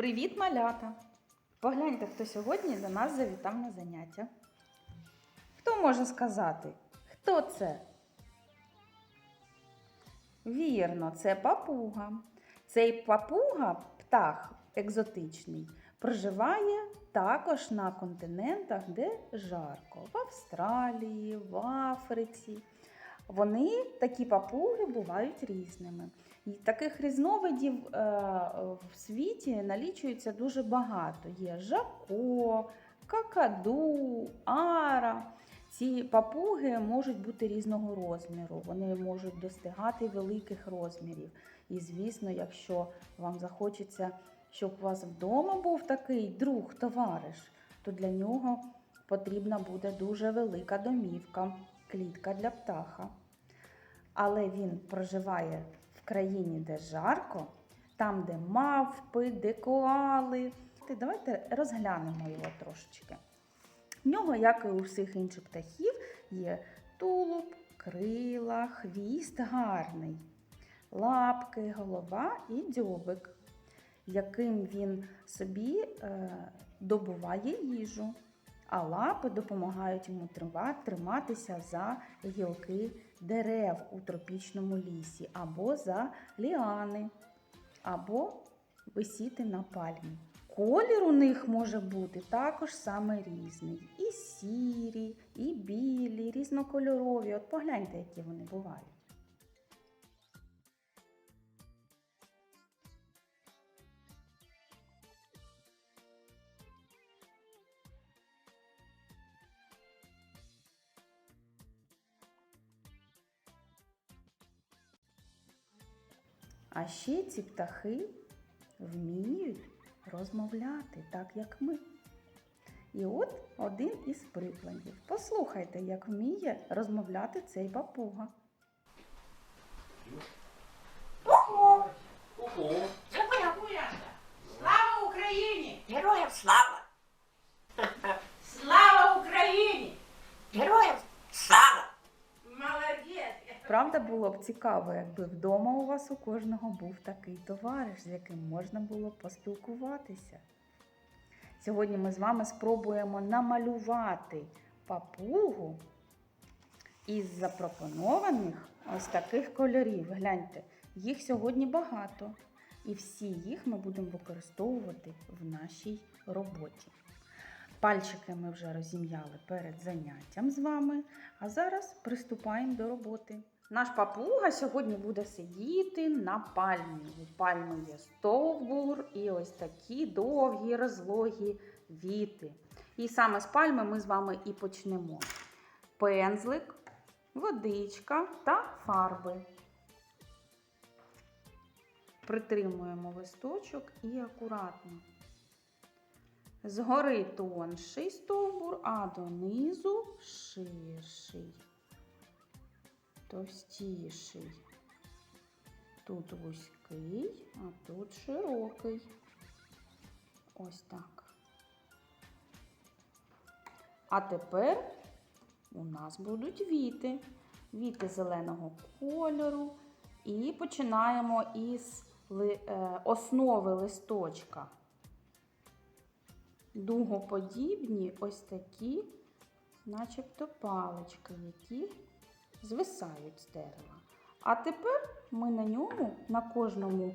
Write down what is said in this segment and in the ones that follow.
Привіт, малята! Погляньте, хто сьогодні до нас завітав на заняття. Хто може сказати, хто це? Вірно, це папуга. Цей папуга, птах екзотичний, проживає також на континентах, де жарко, в Австралії, в Африці. Вони, такі папуги, бувають різними. І таких різновидів е, в світі налічується дуже багато. Є жако, какаду, ара. Ці папуги можуть бути різного розміру, вони можуть достигати великих розмірів. І, звісно, якщо вам захочеться, щоб у вас вдома був такий друг, товариш, то для нього потрібна буде дуже велика домівка, клітка для птаха. Але він проживає країні, де жарко, там, де мавпи, де коали. Давайте розглянемо його трошечки. В нього, як і у всіх інших птахів, є тулуб, крила, хвіст гарний, лапки, голова і дзьобик, яким він собі е, добуває їжу, а лапи допомагають йому триматися за гілки дерев у тропічному лісі, або за ліани, або висіти на пальмі. Колір у них може бути також саме різний. І сірі, і білі, різнокольорові. От погляньте, які вони бувають. А ще ці птахи вміють розмовляти так, як ми. І от один із прикладів. Послухайте, як вміє розмовляти цей папуга. Слава Україні! Героям слава! Слава Україні! Героям слава! Правда, було б цікаво, якби вдома у вас у кожного був такий товариш, з яким можна було поспілкуватися. Сьогодні ми з вами спробуємо намалювати папугу із запропонованих ось таких кольорів. Гляньте, їх сьогодні багато, і всі їх ми будемо використовувати в нашій роботі. Пальчики ми вже розім'яли перед заняттям з вами, а зараз приступаємо до роботи. Наш папуга сьогодні буде сидіти на пальмі. У пальми є стовбур і ось такі довгі розлогі віти. І саме з пальми ми з вами і почнемо. Пензлик, водичка та фарби. Притримуємо листочок і акуратно. Згори тонший стовбур, а донизу ширший, товстіший. Тут вузький, а тут широкий. Ось так. А тепер у нас будуть віти. Віти зеленого кольору. І починаємо із е, основи листочка дугоподібні ось такі, начебто палички, які звисають з дерева. А тепер ми на ньому, на кожному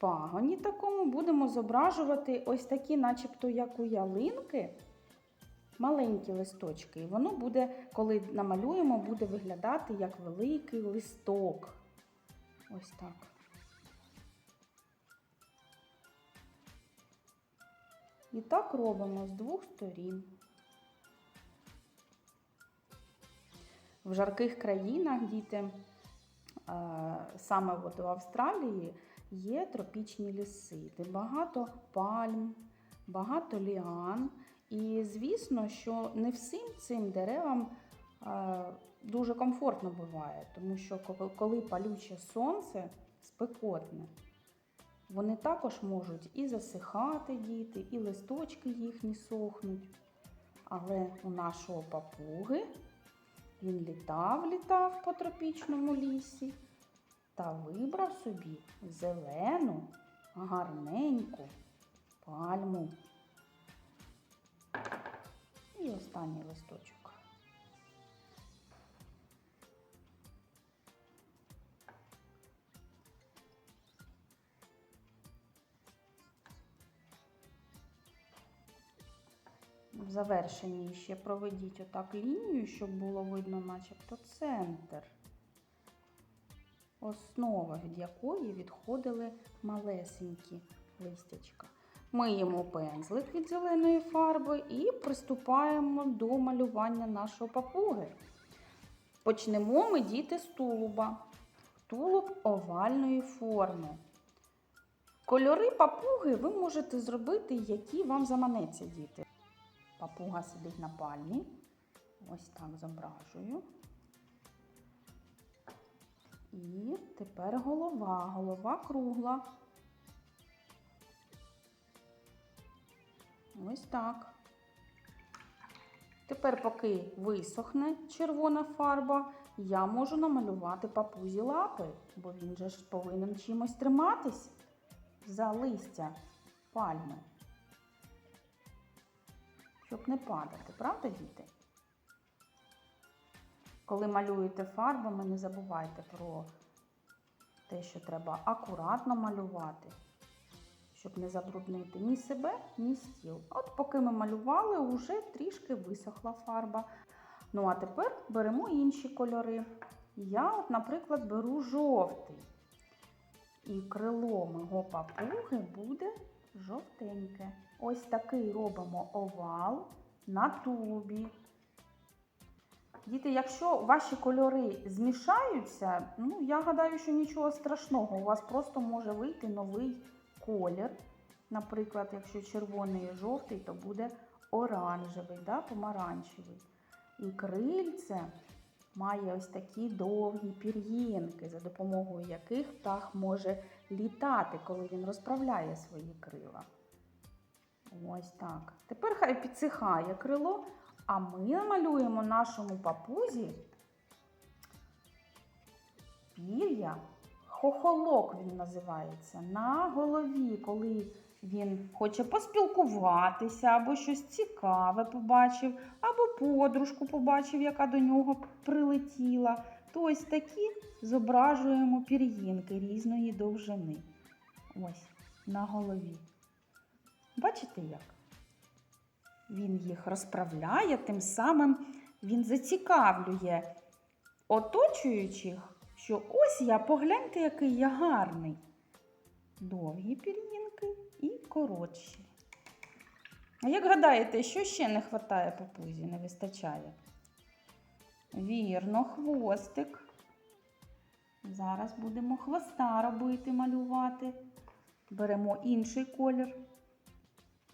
пагоні такому, будемо зображувати ось такі, начебто, як у ялинки, маленькі листочки. І воно буде, коли намалюємо, буде виглядати як великий листок. Ось так. І так робимо з двох сторін. В жарких країнах діти, е, саме от в Австралії, є тропічні ліси, де багато пальм, багато ліан. І звісно, що не всім цим деревам е, дуже комфортно буває, тому що коли- коли палюче сонце спекотне, вони також можуть і засихати діти, і листочки їхні сохнуть. Але у нашого папуги він літав, літав по тропічному лісі та вибрав собі зелену, гарненьку пальму. І останній листочок. В завершенні ще проведіть отак лінію, щоб було видно, начебто центр, основа, від якої відходили малесенькі листячка. Миємо пензлик від зеленої фарби і приступаємо до малювання нашого папуги. Почнемо ми діти з тулуба. Тулуб овальної форми. Кольори папуги ви можете зробити, які вам заманеться, діти. Папуга сидить на пальмі. Ось так зображую. І тепер голова. Голова кругла. Ось так. Тепер, поки висохне червона фарба, я можу намалювати папузі лапи, бо він же ж повинен чимось триматись за листя пальми щоб не падати, правда, діти? Коли малюєте фарбами, не забувайте про те, що треба акуратно малювати, щоб не забруднити ні себе, ні стіл. От поки ми малювали, вже трішки висохла фарба. Ну, а тепер беремо інші кольори. Я, от, наприклад, беру жовтий. І крило мого папуги буде жовтеньке. Ось такий робимо овал на тулубі. Діти, якщо ваші кольори змішаються, ну я гадаю, що нічого страшного. У вас просто може вийти новий колір. Наприклад, якщо червоний і жовтий, то буде оранжевий, да, помаранчевий. І крильце має ось такі довгі пір'їнки, за допомогою яких птах може літати, коли він розправляє свої крила. Ось так. Тепер хай підсихає крило, а ми намалюємо нашому папузі пір'я. Хохолок він називається на голові, коли він хоче поспілкуватися, або щось цікаве побачив, або подружку побачив, яка до нього прилетіла. То ось такі зображуємо пір'їнки різної довжини. Ось на голові. Бачите як? Він їх розправляє, тим самим він зацікавлює оточуючих, що ось я, погляньте, який я гарний. Довгі пір'їнки і коротші. А як гадаєте, що ще не вистачає папузі, не вистачає? Вірно, хвостик. Зараз будемо хвоста робити, малювати. Беремо інший колір.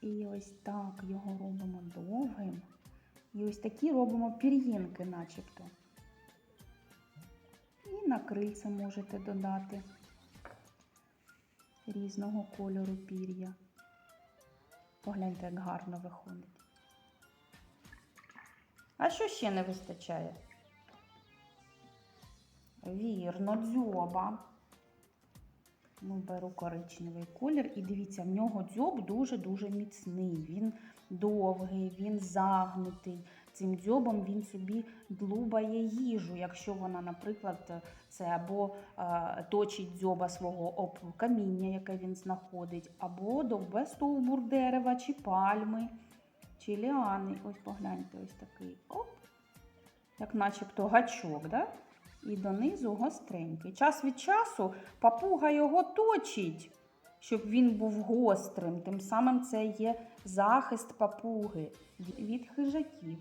І ось так його робимо довгим. І ось такі робимо пір'їнки, начебто. І на крильце можете додати різного кольору пір'я. Погляньте, як гарно виходить. А що ще не вистачає? Вірно, дзьоба. Ну, беру коричневий колір і дивіться, в нього дзьоб дуже-дуже міцний. Він довгий, він загнутий. Цим дзьобом він собі длубає їжу, якщо вона, наприклад, це або е, точить дзьоба свого об каміння, яке він знаходить, або довбе стовбур дерева, чи пальми, чи ліани. Ось погляньте, ось такий. Оп, як начебто гачок. Да? і донизу гостренький. Час від часу папуга його точить, щоб він був гострим. Тим самим це є захист папуги від хижаків.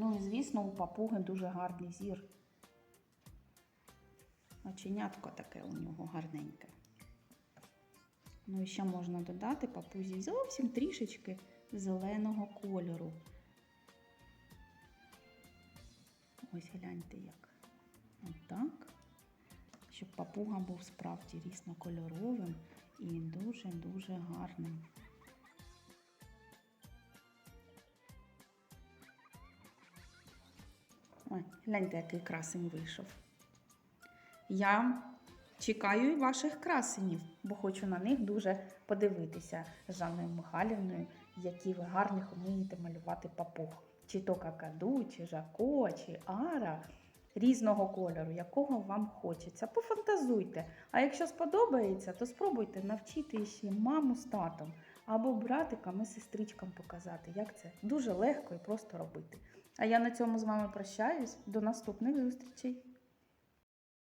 Ну і, звісно, у папуги дуже гарний зір. Оченятко таке у нього гарненьке. Ну і ще можна додати папузі зовсім трішечки зеленого кольору. Ось гляньте як. Отак. Щоб папуга був справді різнокольоровим і дуже-дуже гарним. Ой, гляньте, який красень вийшов. Я Чекаю ваших красенів, бо хочу на них дуже подивитися з Жанною Михайлівною, які ви гарних вмієте малювати папуг. Чи то какаду, чи жако, чи ара різного кольору, якого вам хочеться. Пофантазуйте. А якщо сподобається, то спробуйте навчити ще маму з татом або братикам і сестричкам показати, як це дуже легко і просто робити. А я на цьому з вами прощаюсь. До наступних зустрічей!